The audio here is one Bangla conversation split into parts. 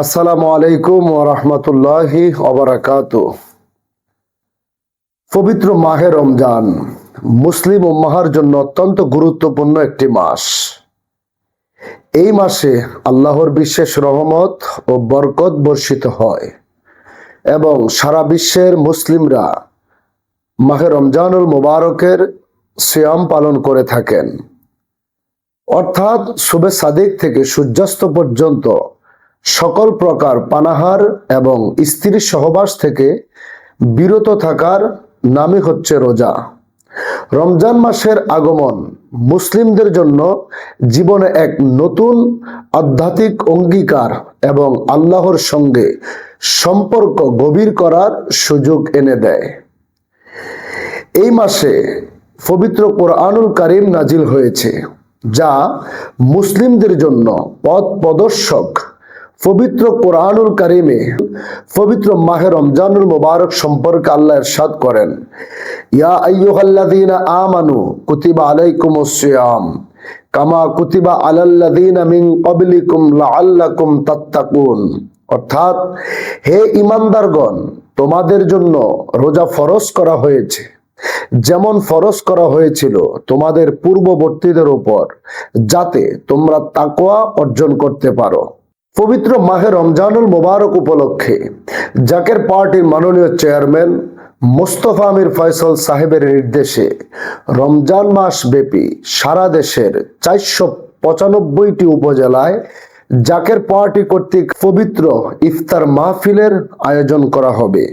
আসসালামু আলাইকুম ও রহমতুল্লাহি অবরাকাত পবিত্র মাহে রমজান মুসলিম উম্মাহার জন্য অত্যন্ত গুরুত্বপূর্ণ একটি মাস। এই মাসে আল্লাহর বিশেষ রহমত ও বরকত বর্ষিত হয় এবং সারা বিশ্বের মুসলিমরা মাহে রমজানুল মুবারকের সিয়াম পালন করে থাকেন। অর্থাৎ শুভে সাদিক থেকে সূর্যাস্ত পর্যন্ত সকল প্রকার পানাহার এবং স্ত্রীর সহবাস থেকে বিরত থাকার নামই হচ্ছে রোজা। রমজান মাসের আগমন মুসলিমদের জন্য জীবনে এক নতুন আধ্যাত্মিক অঙ্গীকার এবং আল্লাহর সঙ্গে সম্পর্ক গভীর করার সুযোগ এনে দেয়। এই মাসে পবিত্র কোরআনুল কারিম নাজিল হয়েছে, যা মুসলিমদের জন্য পথ প্রদর্শক পবিত্র কোরআনুল কারিমে পবিত্র মাহে রমজানুল মুবারক সম্পর্কে আল্লাহ ইরশাদ করেন, ইয়া আইয়ুহাল্লাযীনা আমানু কুতিবা আলাইকুমুস সিয়াম, কামা কুতিবা আলাল্লাযীনা মিন ক্বাবলিকুম লাআল্লাকুম তাত্তাকুন। অর্থাৎ, হে ইমানদারগণ তোমাদের জন্য রোজা ফরজ করা হয়েছে। যেমন ফরজ করা হয়েছিল তোমাদের পূর্ববর্তীদের উপর, যাতে তোমরা তাকোয়া অর্জন করতে পারো। পবিত্র মাহে রমজানুল মোবারক উপলক্ষে জাকের পার্টির মাননীয় চেয়ারম্যান মোস্তফা আমির ফয়সল সাহেবের নির্দেশে রমজান মাস ব্যাপী সারা দেশের চারশো পঁচানব্বইটি উপজেলায় জাকের পার্টি কর্তৃক পবিত্র ইফতার মাহফিলের আয়োজন করা হবে।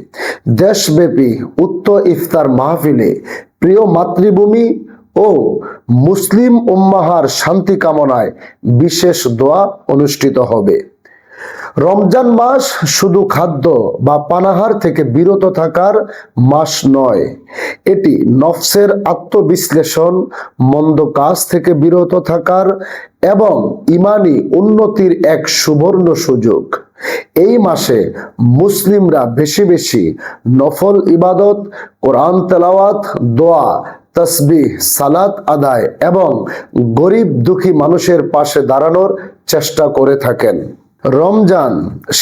দেশব্যাপী উত্তর ইফতার মাহফিলে প্রিয় মাতৃভূমি ও মুসলিম উম্মাহার শান্তি কামনায় বিশেষ দোয়া অনুষ্ঠিত হবে। রমজান মাস শুধু খাদ্য বা পানাহার থেকে বিরত থাকার মাস নয়, এটি নফসের আত্মবিশ্লেষণ, মন্দ কাজ থেকে বিরত থাকার এবং ইমানি উন্নতির এক সুবর্ণ সুযোগ। এই মাসে মুসলিমরা বেশি বেশি নফল ইবাদত, কোরআন তেলাওয়াত, দোয়া তসবিহ, সালাত আদায় এবং গরিব দুঃখী মানুষের পাশে দাঁড়ানোর চেষ্টা করে থাকেন। রমজান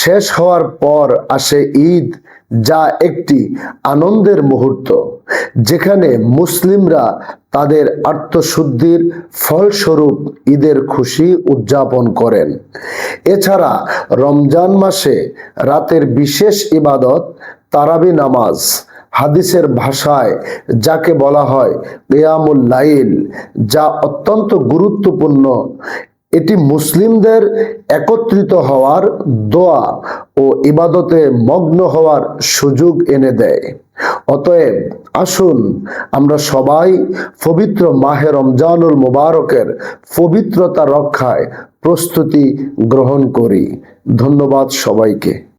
শেষ হওয়ার পর আসে ঈদ, যা একটি আনন্দের মুহূর্ত, যেখানে মুসলিমরা তাদের আত্মশুদ্ধির ফলস্বরূপ ঈদের খুশি উদযাপন করেন। এছাড়া রমজান মাসে রাতের বিশেষ ইবাদত, তারাবি নামাজ হাদিসের ভাষায় যাকে বলা হয় কেয়ামুল লাইল, যা অত্যন্ত গুরুত্বপূর্ণ। এটি মুসলিমদের একত্রিত হওয়ার দোয়া ও ইবাদতে মগ্ন হওয়ার সুযোগ এনে দেয়। অতএব আসুন আমরা সবাই পবিত্র মাহে রমজানুল মুবারকের পবিত্রতা রক্ষায় প্রস্তুতি গ্রহণ করি। ধন্যবাদ সবাইকে।